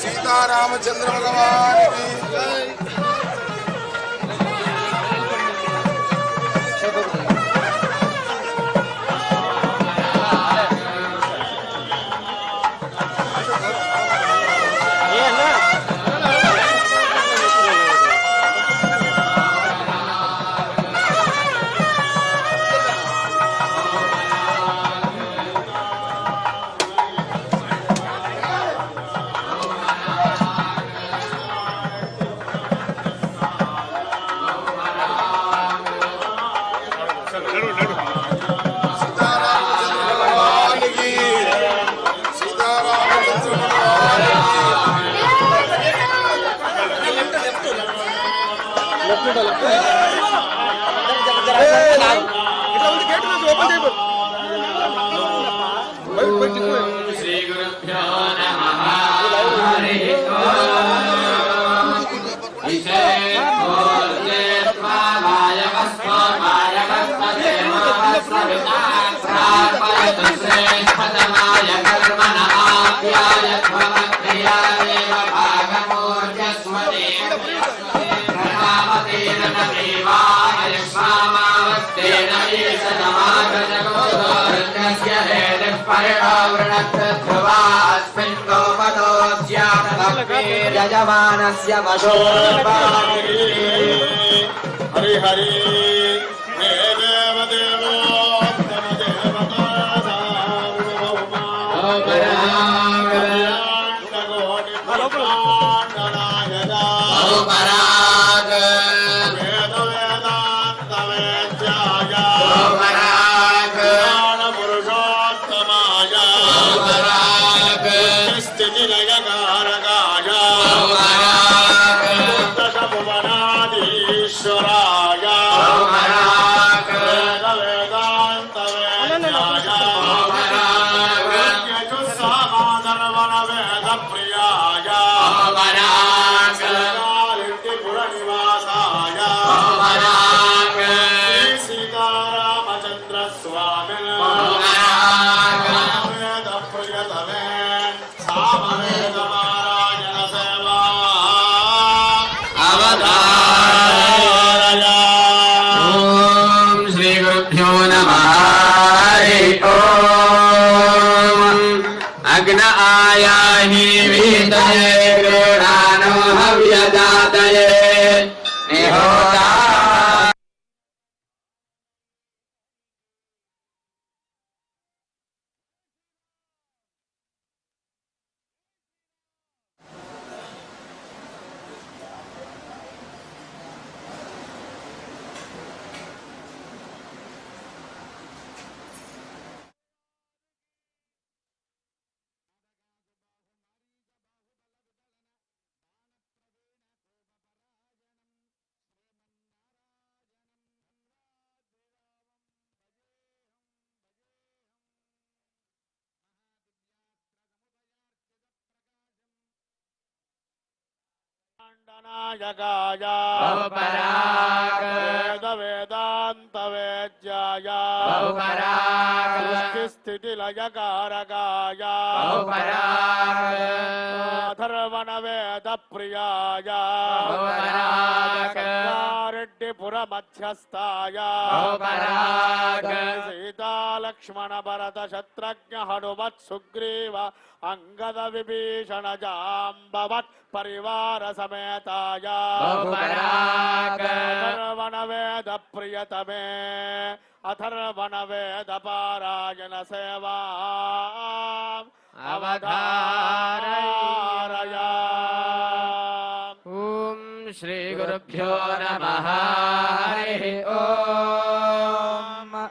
സീതാരാമചന്ദ്ര ഭഗവാൻ చూడాలి. ఇట్లా ఉంది గేట్ నుంచి ఓపెన్ చేయబోదు परिणो वृणत् ध्रुवा अस्मिन् गोपदो यजमानस्य वशो Hari Hari Oh, my God. Yeah. నాయకాయ బహుపరాగ. వేద వేదాంత వేద్యాయ బహుపరాగ. సృష్టి స్థితి లయకారకాయ అధర్వణ लक्ष्मण भरत शत्रुघ्न लक्ष्मणभरतशत्रज्ञहनुमत् सुग्रीव अङ्गदविभीषणजाम्बवत् परिवारसमेताया। प्रियतमे अथर्वणवेदपारायण सेवा अवधारया ॐ श्रीगुरुभ्यो नमः। हरिः ओ।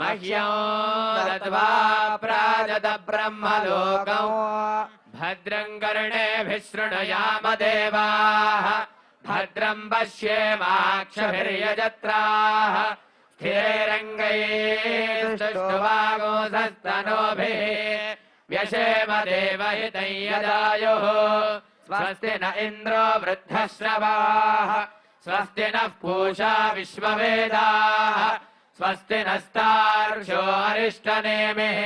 मह्यत्वा प्राजत ब्रह्मलोकौ भद्रम् कर्णेभिः शृणुयाम देवाः भद्रम् पश्येमाक्षभिर्यजत्राः स्थिरङ्गैस्तुवागोधस्तनोभिः व्यशेम देवहितैयदायुः स्वस्ति न इन्द्रो वृद्धश्रवाः स्वस्ति नः पूषा विश्ववेदाः स्वस्ति नस्तार्षो नस्तार्षोऽरिष्टनेमिः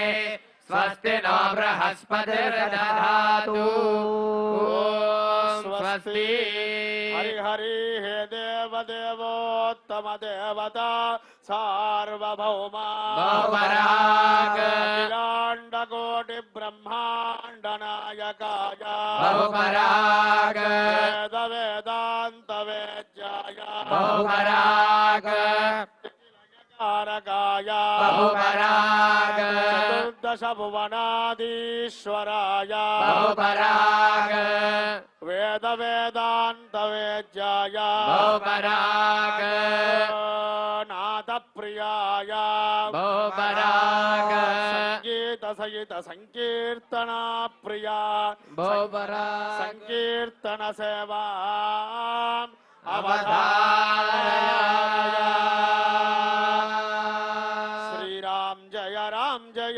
स्वस्ति नो बृहस्पतिर्दधातु। स्वस्ति। हरि हे देव देवोत्तम देवदेवोत्तमदेवता सार्वभौमा ब्रह्माण्डनायकाय बहुपराग। वेदवेदान्तवेद्याय बहुपराग। बहुपराग चतुर्दश भुवनाधीश्वराय बहुपराग वेद वेदान्त वेद्याय बहुपराग नाथ प्रियाय बहुपराग संगीत सहित संकीर्तना प्रिया बहुपराग संकीर्तन सेवा अवधारय।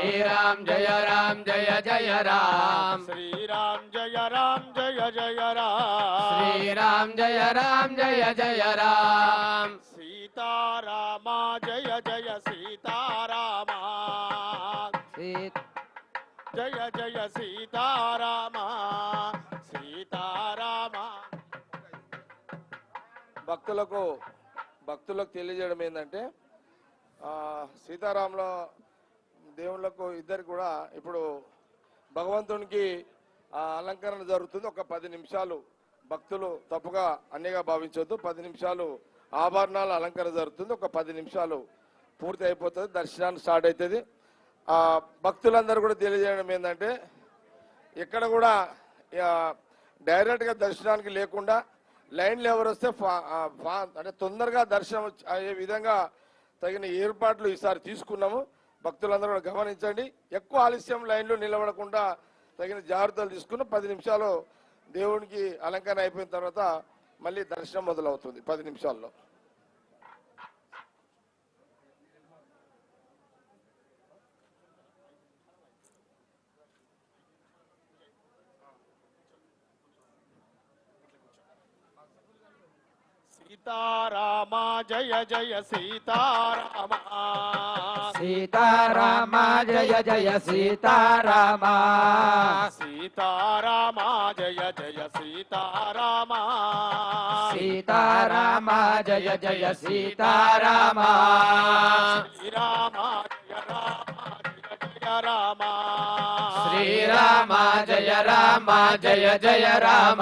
राम श्रीराम जय राम जय जय राम श्रीराम जय राम जय जय राम श्रीराम जय राम जय जय राम सीतारामा जय जय सीतारामा जय जय सीतारामा सीतारामा భక్తులకు భక్తులకు తెలియజేయడం ఏంటంటే ఆ, సీతారాముల దేవుళ్ళకు ఇద్దరికి కూడా ఇప్పుడు భగవంతునికి అలంకరణ జరుగుతుంది. ఒక పది నిమిషాలు భక్తులు తప్పుగా అన్నిగా భావించవద్దు పది నిమిషాలు ఆభరణాల అలంకరణ జరుగుతుంది. ఒక పది నిమిషాలు పూర్తి అయిపోతుంది. దర్శనాన్ని స్టార్ట్ అవుతుంది ఆ, భక్తులందరూ కూడా తెలియజేయడం ఏంటంటే ఇక్కడ కూడా డైరెక్ట్గా దర్శనానికి లేకుండా లైన్లు ఎవరు వస్తే ఫా- ఫా- అంటే తొందరగా దర్శనం అయ్యే విధంగా తగిన ఏర్పాట్లు ఈసారి తీసుకున్నాము. భక్తులందరూ కూడా గమనించండి. ఎక్కువ ఆలస్యం లైన్లో నిలబడకుండా తగిన జాగ్రత్తలు తీసుకుని పది నిమిషాలు దేవునికి అలంకరణ అయిపోయిన తర్వాత మళ్ళీ దర్శనం మొదలవుతుంది. పది నిమిషాల్లో. సీతారామ జయ జయ సీతారామ. సీతారామ జయ జయ సీతారామ. సీతారామ జయ జయ సీతారామ. సీతారామ జయ జయ సీతారామ. శ్రీరామ జయ రామ జయ రామ. శ్రీరామ జయ రామ జయ జయ రామ.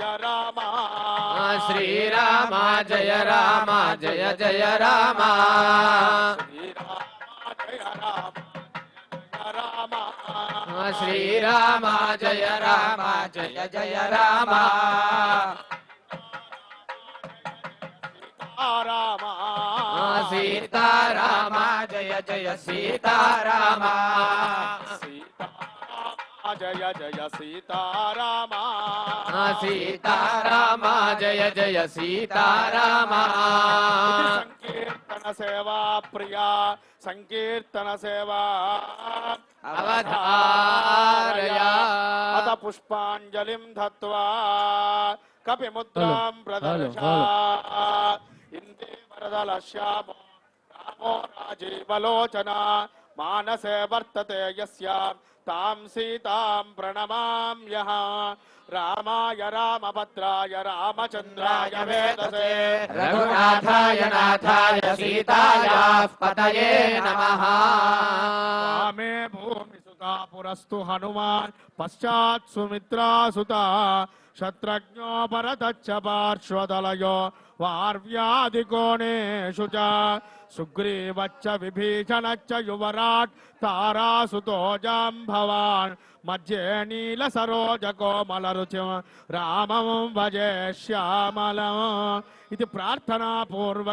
జయ రామ. శ్రీరామ జయ రామ జయ జయ రామ. శ్రీరామ జయ రామ జయ జయ రామ. రామ సీతారామ జయ జయ సీతారామ. जय जय सीतारामा। हाँ, सीतारामा जय जय सीतारामा। संकीर्तन सेवा प्रिया संकीर्तन सेवा। अवधारया। अत पुष्पाञ्जलिं धत्वा कपिमुद्रां प्रदर्शा। इन्दे वरदल श्यामो रामो राजीवलोचना। मानसे वर्तते यस्याम्। తాం సీతాం ప్రణమామ్యః రామాయ రామభద్రాయ రామచంద్రాయ వేదసే. రఘునాథాయ నాథాయ సీతాయాः పతయే నమః. पुरस्तु हनुमान, पश्चात सुमित्रा सुता, शत्रज्ञो भरतच्छ पार्श्वदलयो वार्व्यादिकोणेषु च, सुग्रीवच्च विभीषणच्च युवराट्, तारासुतो जाम्भवान्, मध्ये रुचि रामं भजे श्यामलम् इति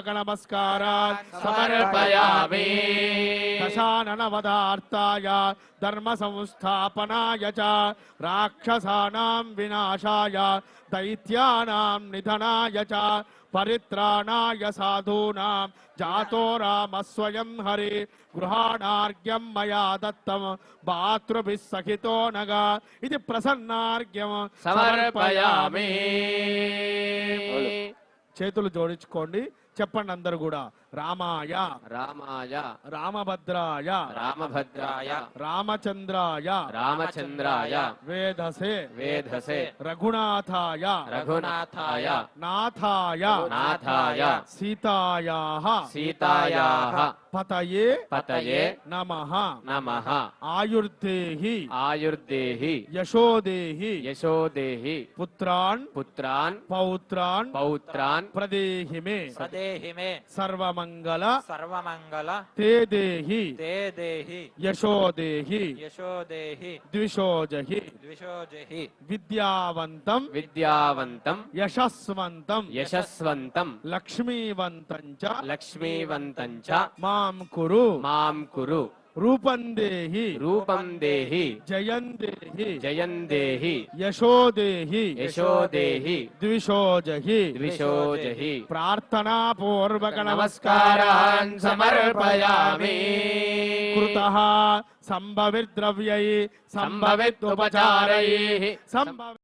नमस्कार समर्पयामि। దశాననవదార్థాయ ధర్మ సంస్థాపనాయ చ రాక్షసానాం వినాశాయ దైత్యానాం నిధనాయ చ పరిత్రాణాయ సాధూనాం జాతో రామ స్వయం హరి గృహాణార్ఘ్యం మయా దత్తం భాతృభిः సహితో నగా ఇది ప్రసన్నార్ఘ్యం సమర్పయామి. చేతులు జోడించుకోండి. చెప్పండి అందరు కూడా. రామాయ. రామాయ. రామభద్రాయ. రామభద్రాయ. రామచంద్రాయ. రామచంద్రాయ. వేదసే. వేధసే రఘునాథాయ. రఘునాథాయ. నాథాయ. నాథాయ. సీతాయాః సీతాయాः పతయే. పతయే. నమః. నమః. ఆయుర్దేహి. ఆయుర్దేహి. యశోదేహి. యశోదేహి. పుత్రాన్. పుత్రాన్. పౌత్రాన్. పౌత్రాన్. ప్రదేహి మే సదేహి మే సర్వమంగళ సర్వమంగళ తే దేహి తే దేహి. యశోదేహి యశోదేహి ద్విషోజహి ద్విషోజహి విద్యావంతం విద్యావంతం యశస్వంతం యశస్వంతం లక్ష్మీవంతం చ లక్ష్మీవంతం చ మాం కురు మాం కురు రూపం దేహి రూపం దేహి జయం దేహి జయం దేహి యశో దేహి యశో దేహి ద్విషోజహి ద్విషోజహి. ప్రార్థనా పూర్వక నమస్కారాన్ సమర్పయామి. కృత సంభవిద్రవ్యై సంభవిత్తుపచారైః సంభవి